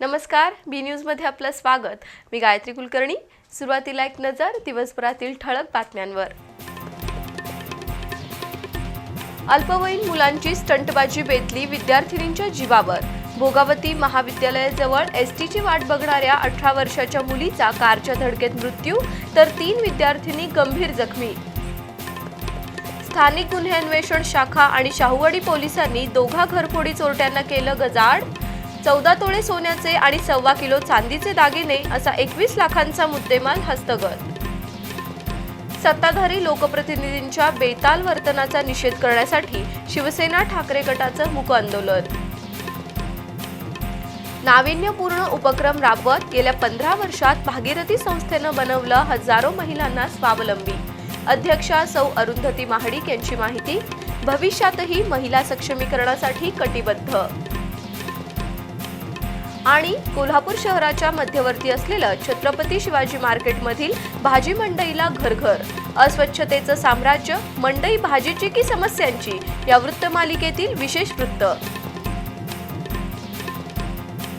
नमस्कार बी न्यूजमध्ये आपलं स्वागत. मी गायत्री कुलकर्णी. सुरुवातीला एक नजर दिवसभरातील ठळक बातम्यांवर. अल्पवयीन मुलांची स्टंटबाजी बेतली विद्यार्थिनींच्या जीवावर. भोगावती महाविद्यालयाजवळ एस टीची वाट बघणाऱ्या अठरा वर्षाच्या मुलीचा कारच्या धडकेत मृत्यू तर तीन विद्यार्थिनी गंभीर जखमी. स्थानिक गुन्हे अन्वेषण शाखा आणि शाहूवाडी पोलिसांनी दोघा घरफोडी चोरट्यांना केलं गजाड चौदा तोळे सोन्याचे आणि सव्वा किलो चांदीचे दागिने असा एकवीस लाखांचा मुद्देमाल हस्तगत. सत्ताधारी लोकप्रतिनिधींच्या बेताल वर्तनाचा निषेध करण्यासाठी शिवसेना ठाकरे गटाचं मूक आंदोलन. नाविन्यपूर्ण उपक्रम राबवत गेल्या पंधरा वर्षात भागीरथी संस्थेनं बनवलं हजारो महिलांना स्वावलंबी. अध्यक्षा सौ अरुंधती महाडिक यांची माहिती भविष्यातही महिला सक्षमीकरणासाठी कटिबद्ध. आणि कोल्हापूर शहराच्या मध्यवर्ती असलेलं छत्रपती शिवाजी मार्केटमधील भाजी मंडईला घरघर. अस्वच्छतेचं साम्राज्य मंडई भाजीची की समस्यांची या वृत्तमालिकेतील विशेष वृत्त.